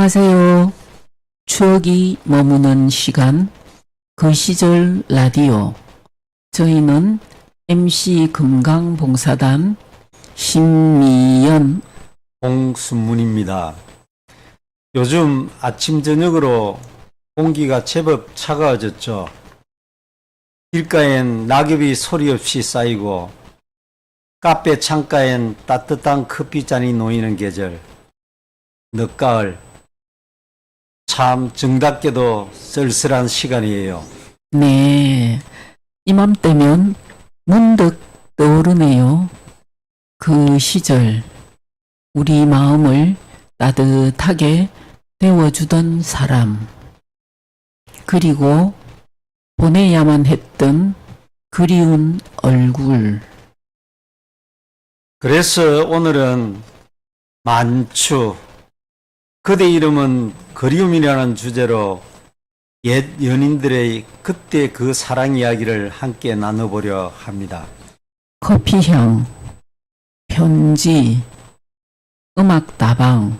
안녕하세요. 추억이 머무는 시간, 그 시절 라디오. 저희는 MC 금강봉사단 신미연, 홍순문입니다. 요즘 아침 저녁으로 공기가 제법 차가워졌죠. 길가엔 낙엽이 소리 없이 쌓이고 카페 창가엔 따뜻한 커피잔이 놓이는 계절. 늦가을. 참 정답게도 쓸쓸한 시간이에요. 네. 이맘때면 문득 떠오르네요. 그 시절, 우리 마음을 따뜻하게 데워주던 사람. 그리고 보내야만 했던 그리운 얼굴. 그래서 오늘은 만추, 그대 이름은 그리움이라는 주제로 옛 연인들의 그때 그 사랑 이야기를 함께 나눠보려 합니다. 커피향, 편지, 음악다방,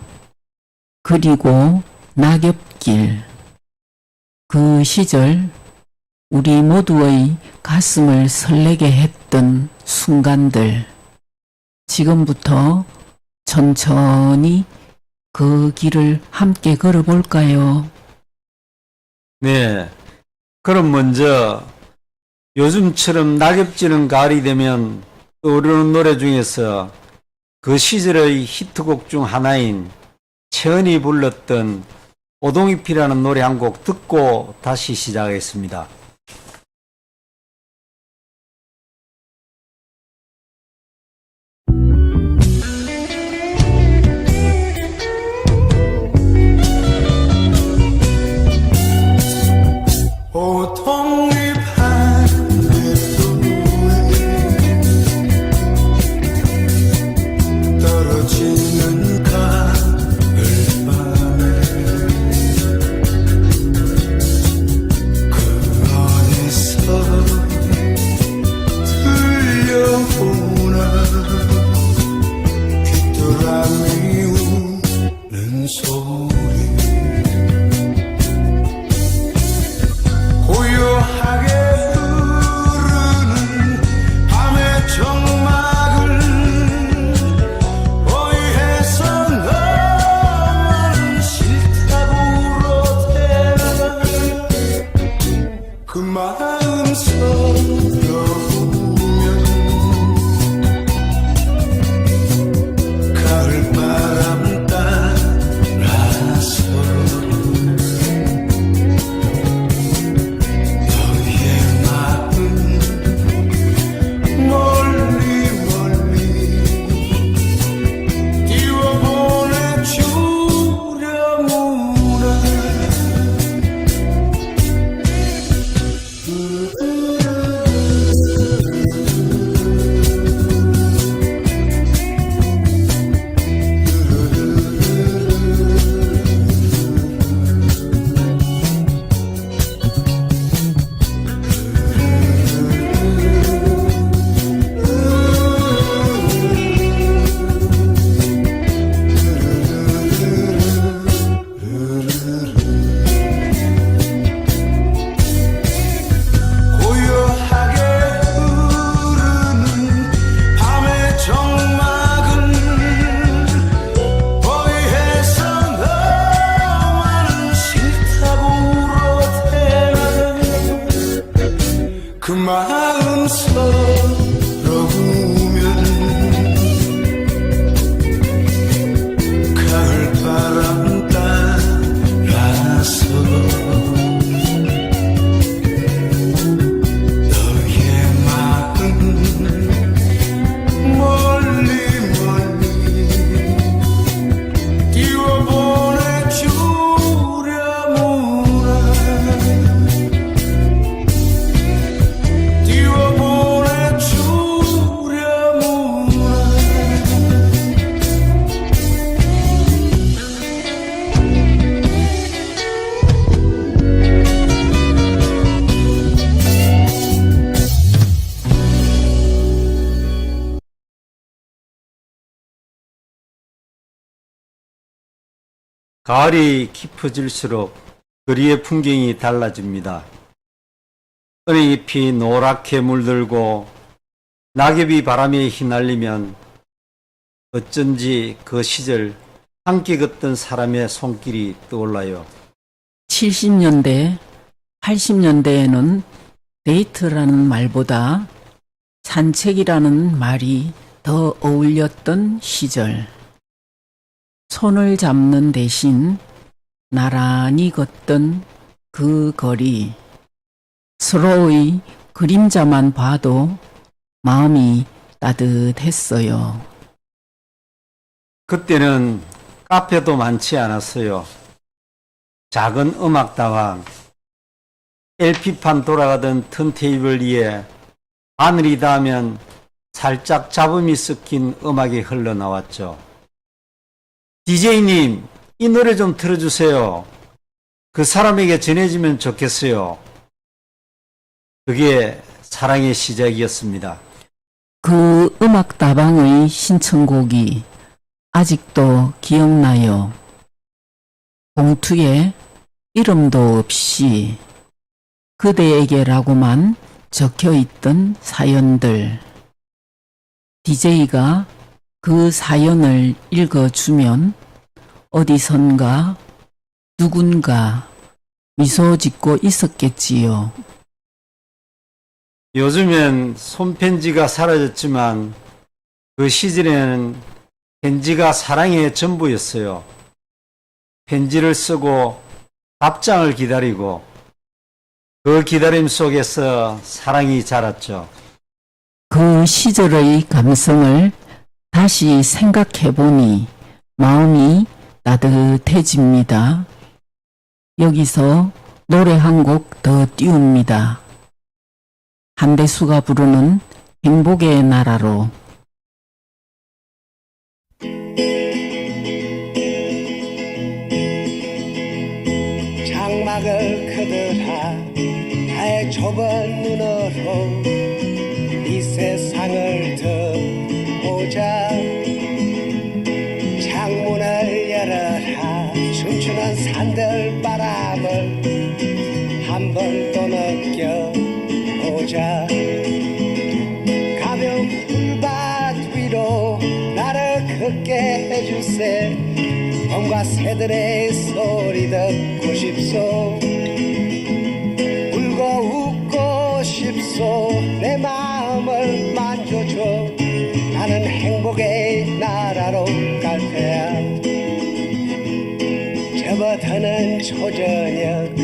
그리고 낙엽길. 그 시절 우리 모두의 가슴을 설레게 했던 순간들. 지금부터 천천히 그 길을 함께 걸어볼까요? 네. 그럼 먼저 요즘처럼 낙엽 지는 가을이 되면 떠오르는 노래 중에서 그 시절의 히트곡 중 하나인 채은이 불렀던 오동잎이라는 노래 한 곡 듣고 다시 시작하겠습니다. 우는 소 가을이 깊어질수록 거리의 풍경이 달라집니다. 은행잎이 노랗게 물들고 낙엽이 바람에 휘날리면 어쩐지 그 시절 함께 걷던 사람의 손길이 떠올라요. 70년대, 80년대에는 데이트라는 말보다 산책이라는 말이 더 어울렸던 시절. 손을 잡는 대신 나란히 걷던 그 거리. 서로의 그림자만 봐도 마음이 따뜻했어요. 그때는 카페도 많지 않았어요. 작은 음악다방, LP판 돌아가던 턴테이블 위에 하늘이 닿으면 살짝 잡음이 섞인 음악이 흘러나왔죠. DJ님, 이 노래 좀 틀어주세요. 그 사람에게 전해지면 좋겠어요. 그게 사랑의 시작이었습니다. 그 음악다방의 신청곡이 아직도 기억나요. 봉투에 이름도 없이 그대에게라고만 적혀 있던 사연들. DJ가 그 사연을 읽어주면 어디선가 누군가 미소 짓고 있었겠지요. 요즘엔 손편지가 사라졌지만 그 시절에는 편지가 사랑의 전부였어요. 편지를 쓰고 답장을 기다리고 그 기다림 속에서 사랑이 자랐죠. 그 시절의 감성을 다시 생각해 보니 마음이 따뜻해집니다. 여기서 노래 한 곡 더 띄웁니다. 한대수가 부르는 행복의 나라로 장막을 그들아 나의 좁은 눈으로 봄과 새들의 소리 듣고 싶소? 울고 웃고 싶소? 내 마음을 만져줘. 나는 행복의 나라로 갈 테야. 접어드는 초저녁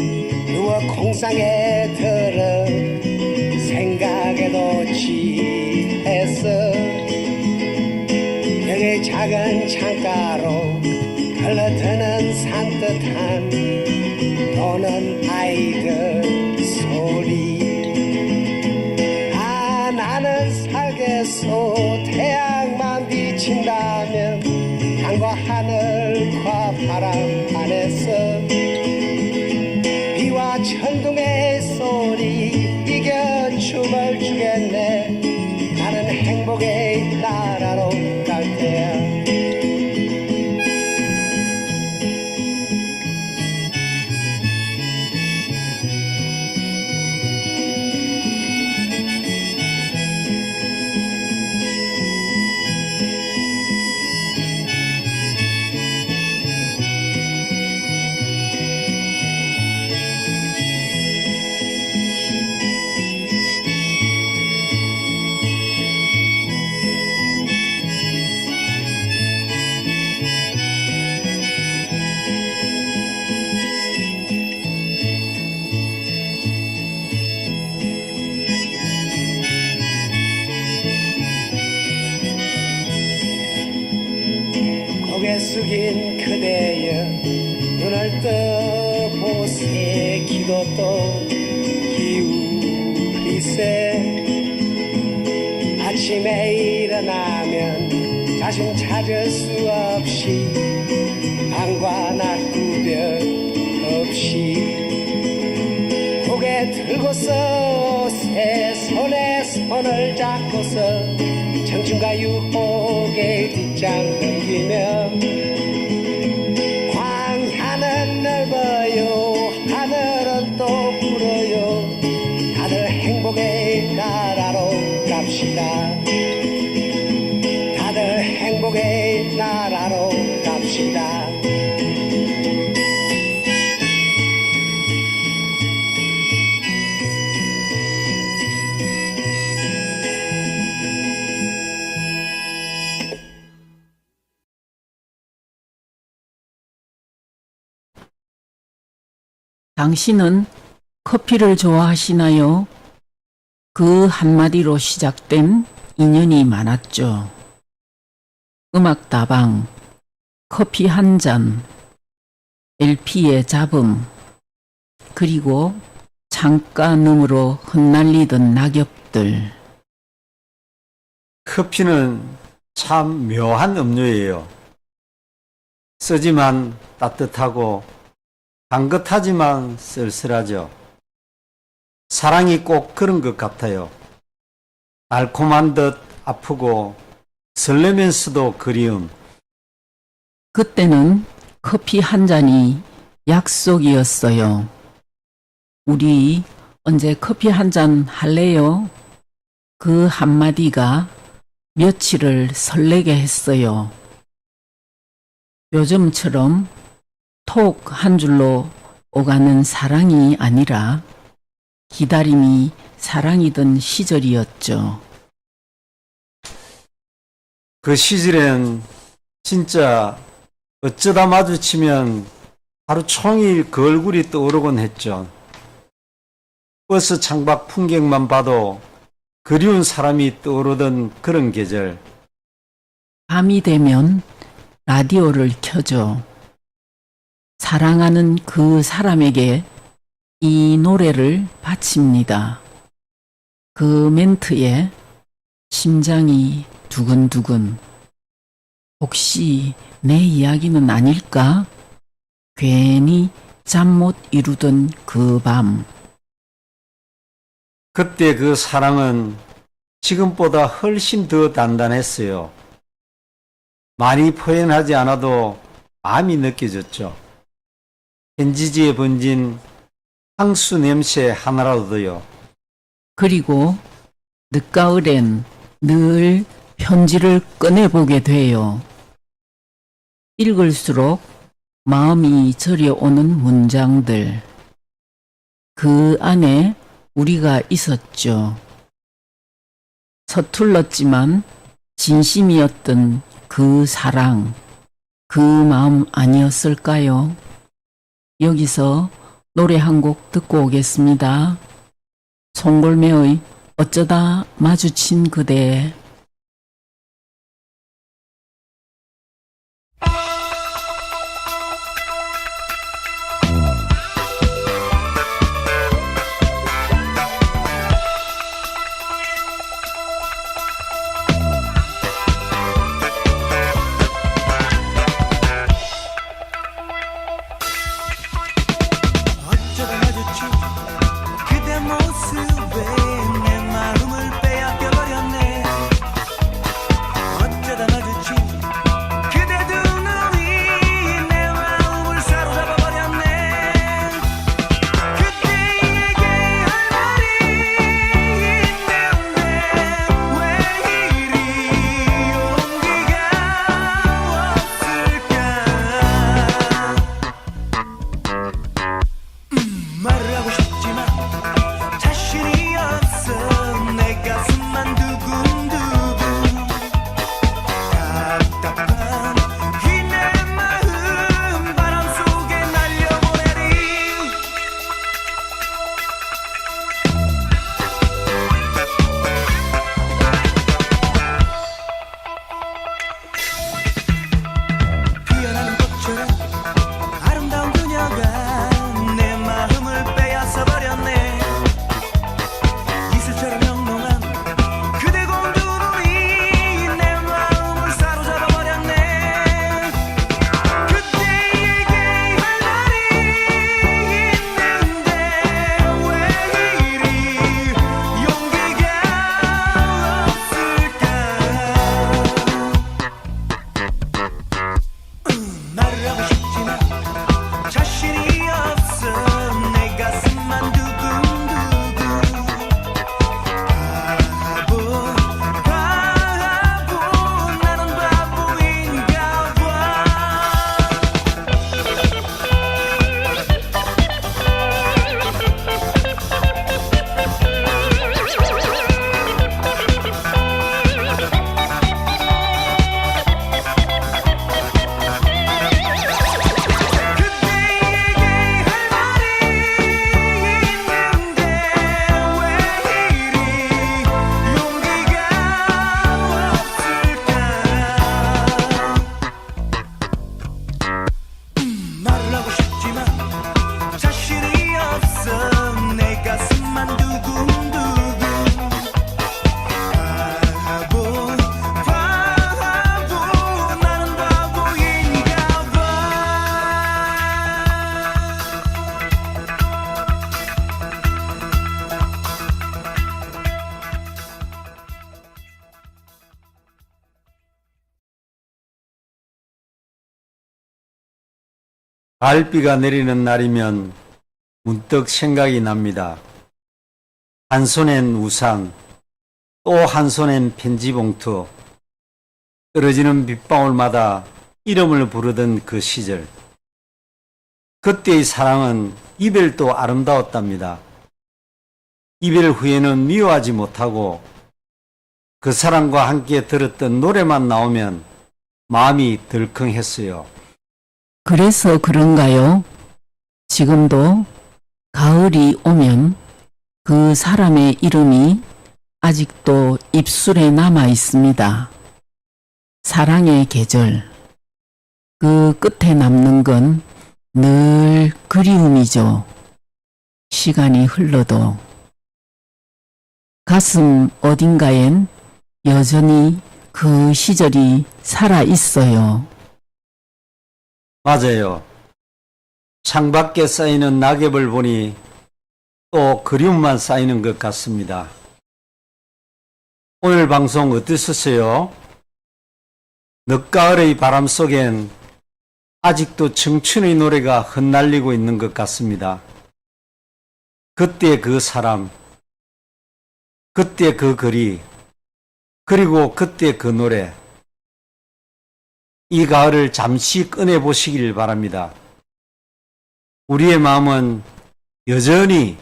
누워 공상에 들어. 생각에도 취했어. 여기 작은 창가로 흘러드는 당신은 커피를 좋아하시나요? 그 한마디로 시작된 인연이 많았죠. 음악다방, 커피 한 잔, LP의 잡음, 그리고 창가 너머로 흩날리던 낙엽들. 커피는 참 묘한 음료예요. 쓰지만 따뜻하고 당긋하지만 쓸쓸하죠. 사랑이 꼭 그런 것 같아요. 달콤한 듯 아프고 설레면서도 그리움. 그때는 커피 한 잔이 약속이었어요. 우리 언제 커피 한 잔 할래요? 그 한마디가 며칠을 설레게 했어요. 요즘처럼 톡 한 줄로 오가는 사랑이 아니라 기다림이 사랑이던 시절이었죠. 그 시절엔 진짜 어쩌다 마주치면 하루 종일 그 얼굴이 떠오르곤 했죠. 버스 창밖 풍경만 봐도 그리운 사람이 떠오르던 그런 계절. 밤이 되면 라디오를 켜죠. 사랑하는 그 사람에게 이 노래를 바칩니다. 그 멘트에 심장이 두근두근. 혹시 내 이야기는 아닐까? 괜히 잠 못 이루던 그 밤. 그때 그 사랑은 지금보다 훨씬 더 단단했어요. 많이 표현하지 않아도 마음이 느껴졌죠. 편지지에 번진 향수 냄새 하나라도요. 그리고 늦가을엔 늘 편지를 꺼내보게 돼요. 읽을수록 마음이 저려오는 문장들. 그 안에 우리가 있었죠. 서툴렀지만 진심이었던 그 사랑, 그 마음 아니었을까요? 여기서 노래 한 곡 듣고 오겠습니다. 송골매의 어쩌다 마주친 그대 가을비가 내리는 날이면 문득 생각이 납니다. 한 손엔 우산, 또 한 손엔 편지 봉투, 떨어지는 빗방울마다 이름을 부르던 그 시절. 그때의 사랑은 이별도 아름다웠답니다. 이별 후에는 미워하지 못하고 그 사람과 함께 들었던 노래만 나오면 마음이 덜컹했어요. 그래서 그런가요? 지금도 가을이 오면 그 사람의 이름이 아직도 입술에 남아 있습니다. 사랑의 계절. 그 끝에 남는 건 늘 그리움이죠. 시간이 흘러도 가슴 어딘가엔 여전히 그 시절이 살아 있어요. 맞아요. 창밖에 쌓이는 낙엽을 보니 또 그리움만 쌓이는 것 같습니다. 오늘 방송 어땠었어요? 늦가을의 바람 속엔 아직도 청춘의 노래가 흩날리고 있는 것 같습니다. 그때 그 사람, 그때 그 거리, 그리고 그때 그 노래. 이 가을을 잠시 꺼내 보시길 바랍니다. 우리의 마음은 여전히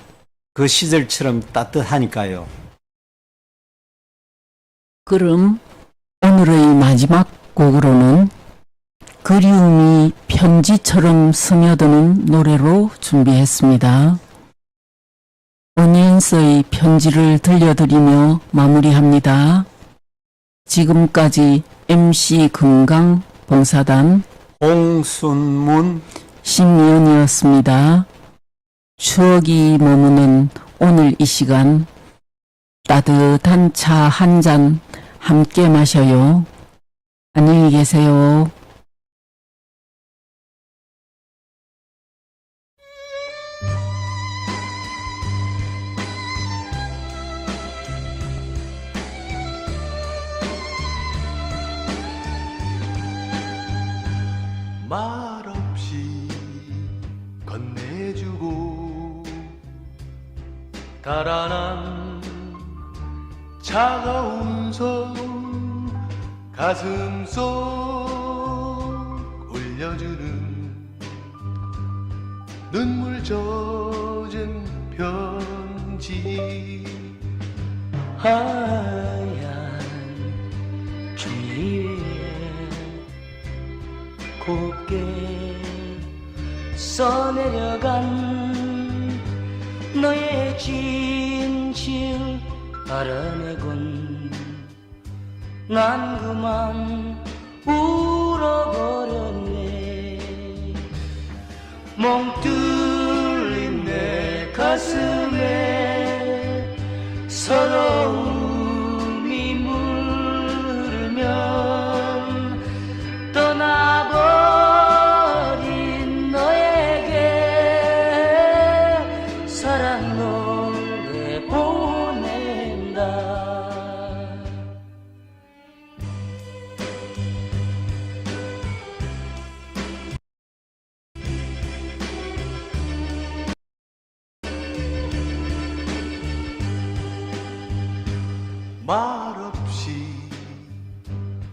그 시절처럼 따뜻하니까요. 그럼 오늘의 마지막 곡으로는 그리움이 편지처럼 스며드는 노래로 준비했습니다. 오니언스의 편지를 들려드리며 마무리합니다. 지금까지 MC 금강 봉사단 홍순문 신미연이었습니다. 추억이 머무는 오늘 이 시간 따뜻한 차 한 잔 함께 마셔요. 안녕히 계세요. 건네주고 달아난 차가운 손 가슴 속 올려주는 눈물 젖은 편지. 하얀 종이에 곱게 써내려간 너의 진실 알아내곤 난 그만 말없이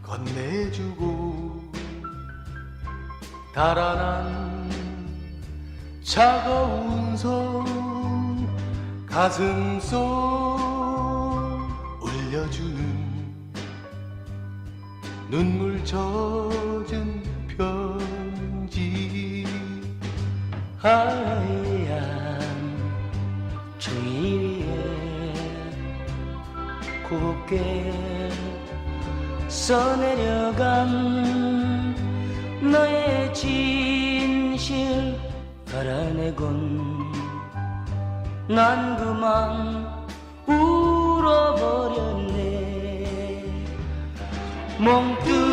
건네주고 달아난 차가운 손 가슴 속 올려주는 눈물 젖은 편지. 하얀 종이 곱게 써내려간 너의 진실 알아내곤 난 그만 울어버렸네. 가슴에